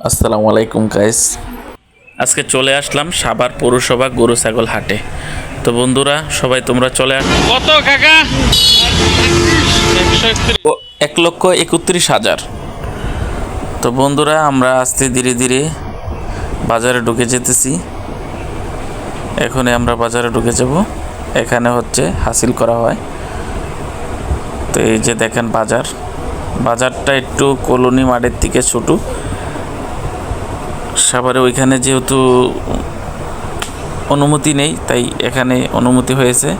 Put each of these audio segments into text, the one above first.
আসসালামু আলাইকুম গাইস আজকে চলে আসলাম সাবার পৌরসভা গরু ছাগল হাটে। তো বন্ধুরা সবাই তোমরা চলে আস কত কাকা? এক লক্ষ একত্রিশ হাজার। তো বন্ধুরা আমরা আস্তে ধীরে ধীরে বাজারে ঢুকে যেতেছি। এখনই আমরা বাজারে ঢুকে যাব। এখানে হচ্ছে হাসিল করা হয়। তো এই যে দেখেন বাজার। বাজারটা একটু কলোনি মাঠের থেকে ছোটো। সাভারে ওইখানে যেহেতু অনুমতি নেই, তাই এখানে অনুমতি হয়েছে,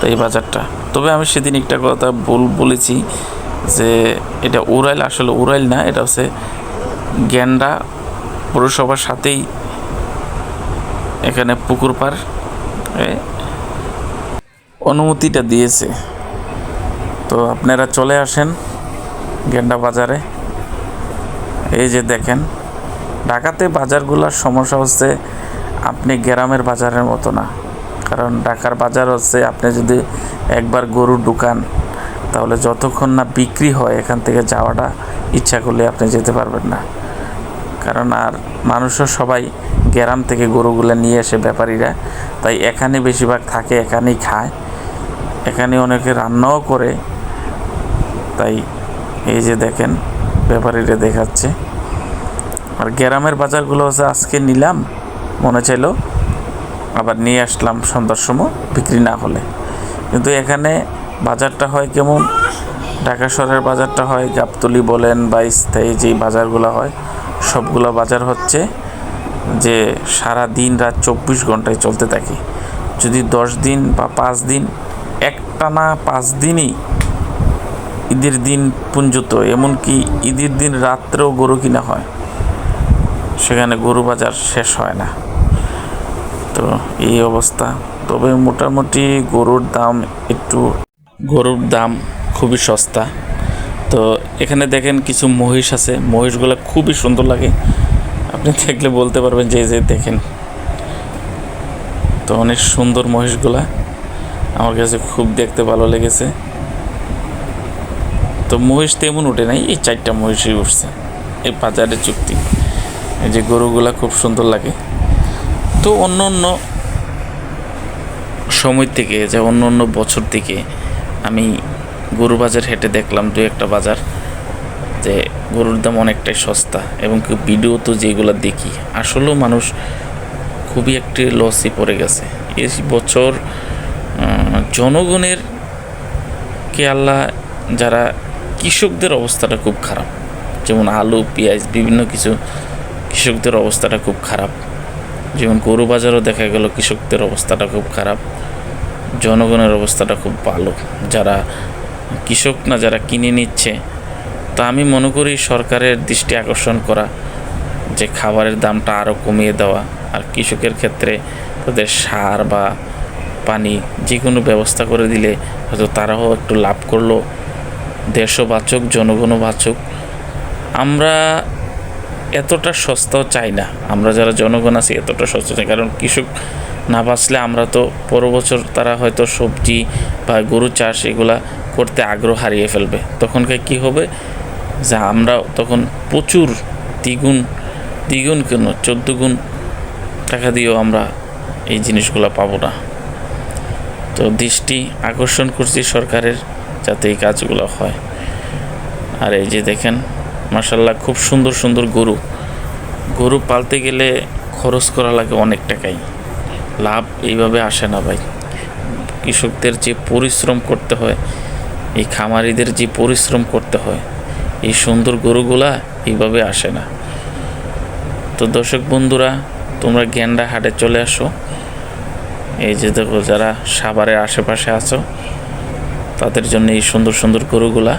তাই বাজারটা। তবে আমি সেদিন একটা কথা বল, বলেছি যে এটা উড়াইল আসলে উড়াইল না, এটা হচ্ছে গ্যান্ডা পৌরসভার সাথেই এখানে পুকুর পার অনুমতিটা দিয়েছে। তো আপনারা চলে আসেন গেন্ডা বাজারে। এই যে দেখেন ঢাকাতে বাজারগুলোর সমস্যা হচ্ছে আপনি গ্রামের বাজারের মতো না। কারণ ঢাকার বাজার হচ্ছে আপনি যদি একবার গরুর দোকান, তাহলে যতক্ষণ না বিক্রি হয় এখান থেকে যাওয়াটা ইচ্ছা করলে আপনি যেতে পারবেন না। কারণ আর মানুষও সবাই গ্রাম থেকে গরুগুলো নিয়ে আসে ব্যাপারীরা, তাই এখানে বেশিরভাগ থাকে, এখানেই খায়। এখানে অনেকে রান্নাও করে। তাই এই যে দেখেন, ব্যাপারীরা দেখাচ্ছে। আর গ্রামের বাজারগুলো হচ্ছে আজকে নিলাম, মনে চাইলো আবার নিয়ে আসলাম সন্ধ্যার সময়, বিক্রি না হলে। কিন্তু এখানে বাজারটা হয় কেমন? ঢাকা শহরের বাজারটা হয়, গাবতলি বলেন বা স্থায়ী যেই বাজারগুলো হয়, সবগুলো বাজার হচ্ছে যে সারা দিন রাত চব্বিশ ঘন্টায় চলতে থাকে। যদি দশ দিন বা পাঁচ দিন, একটানা পাঁচ দিনই ঈদের দিন পুঞ্জত, এমনকি ঈদের দিন রাত্রেও গরু কিনা হয়। সেখানে গরু বাজার শেষ হয় না। তো এই অবস্থা। তবে মোটামুটি গরুর দাম একটু, গরুর দাম খুবই সস্তা। তো এখানে দেখেন কিছু মহিষ আছে। মহিষগুলো খুবই সুন্দর লাগে। আপনি দেখলে বলতে পারবেন যে যে দেখেন। তো অনেক সুন্দর মহিষগুলা। আমার কাছে খুব দেখতে ভালো লেগেছে। তো মহিষ তেমন উঠে নাই। এই চারটা মহিষই উঠছে। এই বাজারের চুক্তি। এই যে গরুগুলা খুব সুন্দর লাগে। তো অন্য অন্য সময় থেকে, যে অন্য অন্য বছর থেকে আমি গরু বাজার হেঁটে দেখলাম দু একটা বাজার যে গরুর দাম অনেকটাই সস্তা এবং কি ভিডিও তো যেগুলো দেখি, আসলেও মানুষ খুবই একটি লসই পড়ে গেছে। এই বছর জনগণের কে আল্লাহ, যারা কৃষকদের অবস্থাটা খুব খারাপ। যেমন আলু, পেঁয়াজ, বিভিন্ন কিছু কৃষকদের অবস্থাটা খুব খারাপ। যেমন গরু বাজারও দেখা গেল কৃষকদের অবস্থাটা খুব খারাপ। জনগণের অবস্থাটা খুব ভালো। যারা কৃষক না, যারা কিনে নিচ্ছে, তা আমি মনে করি সরকারের দৃষ্টি আকর্ষণ করা, যে খাবারের দামটা আরও কমিয়ে দেওয়া। আর কৃষকের ক্ষেত্রে তাদের সার বা পানি যে কোনো ব্যবস্থা করে দিলে হয়তো তারাও একটু লাভ করল। দেশও বাঁচুক জনগণও বাঁচুক। আমরা এতটা সস্তাও চাই না। আমরা যারা জনগণ আছি, এতটা সস্তা চাই। কারণ কৃষক না বাঁচলে আমরা তো পর বছর তারা হয়তো সবজি বা গরু চাষ এগুলা করতে আগ্রহ হারিয়ে ফেলবে। তখনকার কি হবে? যে আমরা তখন প্রচুর দ্বিগুণ দ্বিগুণ কেন? চোদ্দ গুণ টাকা দিয়েও আমরা এই জিনিসগুলো পাবো না। তো দৃষ্টি আকর্ষণ করছি সরকারের যাতে এই কাজগুলো হয়। আর এই যে দেখেন মাসাল্লাহ খুব সুন্দর সুন্দর গরু। গরু পালতে গেলে খরচ করা লাগে অনেক টাকাই। লাভ এইভাবে আসে না ভাই। কৃষকদের যে পরিশ্রম করতে হয়, এই খামারিদের যে পরিশ্রম করতে হয়, এই সুন্দর গরুগুলা এইভাবে আসে না। তো দর্শক বন্ধুরা, তোমরা গ্যান্ডা হাটে চলে আসো। এই যে দেখো, যারা সাভারের আশেপাশে আছো, তাদের জন্য এই সুন্দর সুন্দর গরুগুলা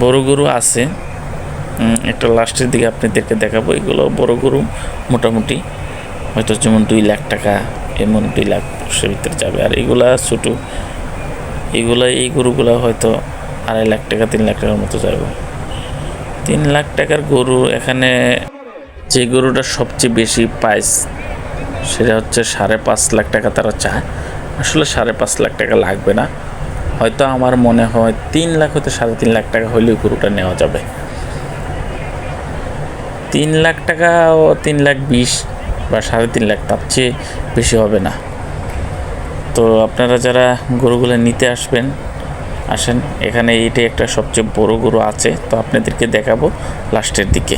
বড় গরু আছে। একটা লাস্টের দিকে আপনাদেরকে দেখাবো, এগুলো বড় গরু মোটামুটি। হয়তো যেমন দুই লাখ টাকা, এমন দুই লাখ সে ভিতরে যাবে। আর এগুলা ছোটো, এগুলা, এই গরুগুলা হয়তো আড়াই লাখ টাকা, তিন লাখ টাকার মতো যাবে। তিন লাখ টাকার গরু এখানে যে গরুটা সবচেয়ে বেশি পাইস সেটা হচ্ছে সাড়ে পাঁচ লাখ টাকা তারা চায়। আসলে সাড়ে পাঁচ লাখ টাকা লাগবে না। হয়তো আমার মনে হয় তিন লাখ হতে সাড়ে তিন লাখ টাকা হলেও গরুটা নেওয়া যাবে। তিন লাখ টাকা ও তিন লাখ বিশ বা সাড়ে তিন লাখ তার চেয়ে বেশি হবে না। তো আপনারা যারা গরুগুলো নিতে আসবেন, আসেন, এখানে এইটাই একটা সবচেয়ে বড় গরু আছে, তো আপনাদেরকে দেখাবো লাস্টের দিকে।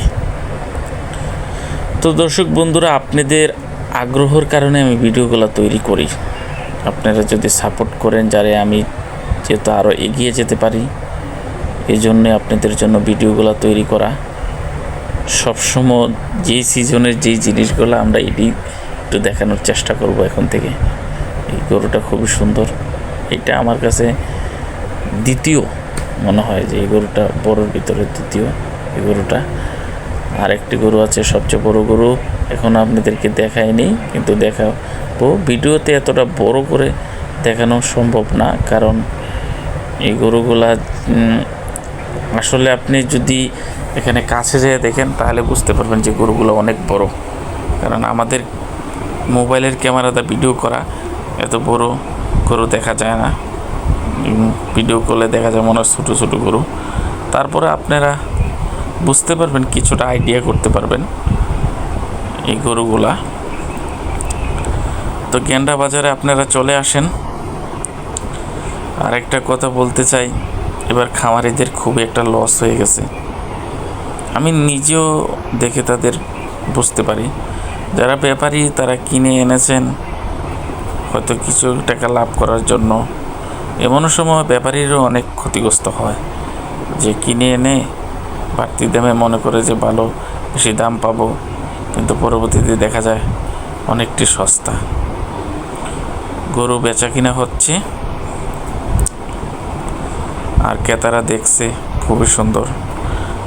তো দর্শক বন্ধুরা, আপনাদের আগ্রহর কারণে আমি ভিডিওগুলো তৈরি করি। আপনারা যদি সাপোর্ট করেন, যারে আমি যেহেতু আরও এগিয়ে যেতে পারি এই জন্যে আপনাদের জন্য ভিডিওগুলো তৈরি করা। সবসময় যেই সিজনের যেই জিনিসগুলো আমরা এটি একটু দেখানোর চেষ্টা করব এখন থেকে। এই গরুটা খুবই সুন্দর। এটা আমার কাছে দ্বিতীয় মনে হয় যে এই গরুটা, বড়োর ভিতরে দ্বিতীয় এই গরুটা। আর একটি গরু আছে, সবচেয়ে বড় গরু। এখন আপনাদেরকে দেখায়নি কিন্তু দেখাবো। ভিডিওতে এতটা বড় করে দেখানো সম্ভব না, কারণ এই গরুগুলা আসলে আপনি যদি এখানে কাছে যেয়ে দেখেন, তাহলে বুঝতে পারবেন যে গরুগুলো অনেক বড়। কারণ আমাদের মোবাইলের ক্যামেরাতে ভিডিও করা, এত বড় গরু দেখা যায় না। ভিডিও করলে দেখা যায় মনে হয় ছোটো ছোটো গরু। তারপরে আপনারা বুঝতে পারবেন, কিছুটা আইডিয়া করতে পারবেন এই গরুগুলা। তো গেন্ডা বাজারে আপনারা চলে আসেন। আর একটা কথা বলতে চাই, এবার খামারিদের খুবই একটা লস হয়ে গেছে। আমি নিজেও দেখে তাদের বুঝতে পারি। যারা ব্যাপারী, তারা কিনে এনেছেন, হয়তো কিছু টাকা লাভ করার জন্য। এমন সময় ব্যাপারীরও অনেক ক্ষতিগ্রস্ত হয়। যে কিনে এনে বাড়তি দামে মনে করে যে ভালো, বেশি দাম পাবো, কিন্তু পরবর্তীতে দেখা যায় অনেকটি সস্তা। গরু বেচা কিনা হচ্ছে আর ক্রেতারা দেখছে, খুবই সুন্দর।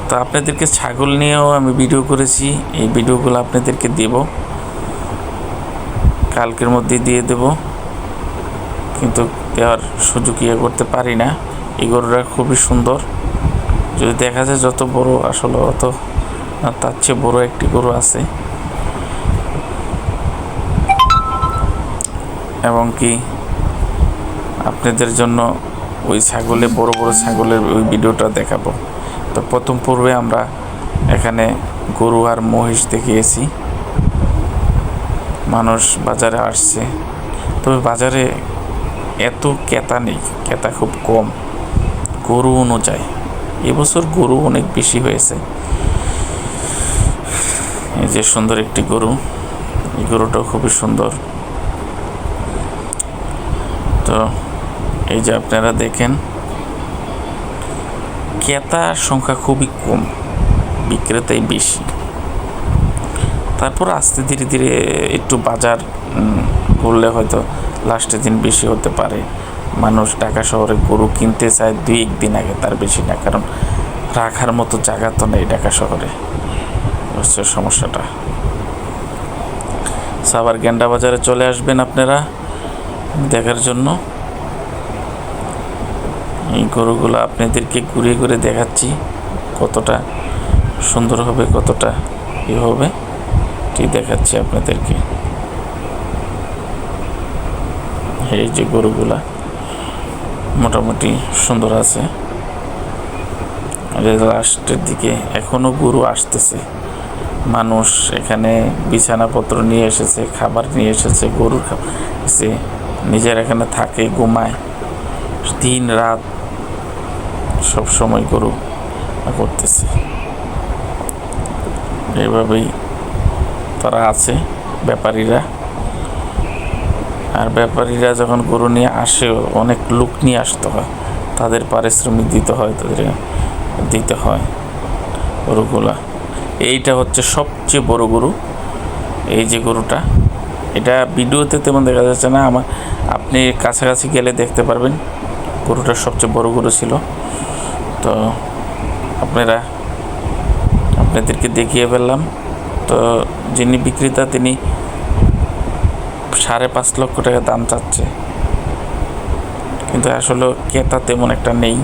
তো আপনাদেরকে ছাগল নিয়েও আমি ভিডিও করেছি, এই ভিডিওগুলো আপনাদেরকে দেব। কালকের মধ্যে দিয়ে দেব। কিন্তু দেওয়ার সুযোগ ইয়ে করতে পারি না। এই গরুটা খুবই সুন্দর। যদি দেখা যায় যত বড় আসলে, অত তার চেয়ে বড় একটি গরু আছে। এবং কি, আপনাদের জন্য ওই ছাগলে, বড় বড় ছাগলের ওই ভিডিওটা দেখাবো। তো প্রথম পূর্বে আমরা এখানে গরু আর মহিষ দেখিয়েছি। মানুষ বাজারে আসছে। তবে বাজারে এত ক্রেতা নেই, ক্রেতা খুব কম। গরু অনুযায়ী। এবছর গরু অনেক বেশি হয়েছে। এই যে সুন্দর একটি গরু। এই গরুটাও খুবই সুন্দর। তো এই যে আপনারা দেখেন, ক্রেতার সংখ্যা খুবই কম, বিক্রেতাই বেশি। তারপর আস্তে ধীরে ধীরে একটু বাজার করলে হয়তো লাস্টের দিন বেশি হতে পারে। মানুষ ঢাকা শহরে গরু কিনতে চায় দুই একদিন আগে, তার বেশি না, কারণ রাখার মতো জায়গা তো নেই ঢাকা শহরে। হচ্ছে সমস্যাটা? সাবার গেন্ডা বাজারে চলে আসবেন আপনারা দেখার জন্য। এই গরুগুলো আপনাদেরকে ঘুরে ঘুরে দেখাচ্ছি কতটা সুন্দর হবে, কতটা ই হবে। ঠিক দেখাচ্ছি আপনাদেরকে। এই যে গরুগুলা মোটামুটি সুন্দর আছে। লাস্টের দিকে এখনও গরু আসতেছে। মানুষ এখানে বিছানাপত্র নিয়ে এসেছে, খাবার নিয়ে এসেছে, গরুর খাবার নিজের এখানে থাকে, ঘুমায়। দিন রাত সব সময় গরু করতেছে। এইভাবেই তারা আছে ব্যাপারীরা। আর ব্যাপারীরা যখন গরু নিয়ে আসে, অনেক লোক নিয়ে আসতে হয়। তাদের পারিশ্রমিক দিতে হয়, তাদের দিতে হয় গরুগুলা। এইটা হচ্ছে সবচেয়ে বড় গরু, এই যে গরুটা। এটা ভিডিওতে তেমন দেখা যাচ্ছে না, আমার আপনি কাছাকাছি গেলে দেখতে পারবেন। গরুটা সবচেয়ে বড় গরু ছিল। তো আপনারা, আপনাদেরকে দেখিয়ে ফেললাম। তো যিনি বিক্রেতা, তিনি সাড়ে পাঁচ লক্ষ টাকা দাম চাচ্ছে। কিন্তু আসলে ক্রেতা তেমন একটা নেই।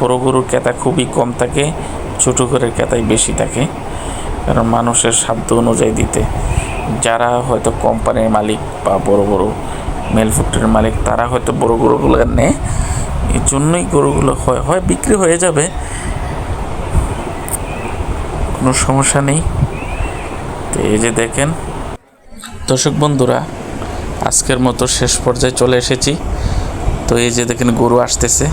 বড় গরুর ক্রেতা খুবই কম থাকে, ছোটো করে ক্রেতাই বেশি থাকে। কারণ মানুষের সাধ্য অনুযায়ী দিতে। যারা হয়তো কোম্পানির মালিক বা বড় বড় মেল মালিক, তারা হয়তো বড় গরুগুলো নেয়। জন্যই গরুগুলো হয়। হয় বিক্রি হয়ে যাবে। কোনো সমস্যা নেই। তো এই যে দেখেন। দর্শক বন্ধুরা, আজকের মতো শেষ পর্যায়ে চলে এসেছি। তো এই যে দেখেন গরু আসতেছে।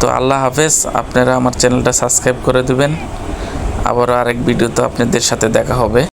তো আল্লাহ হাফেজ, আপনারা আমার চ্যানেলটা সাবস্ক্রাইব করে দেবেন। আবারও আরেক ভিডিওতে আপনাদের সাথে দেখা হবে।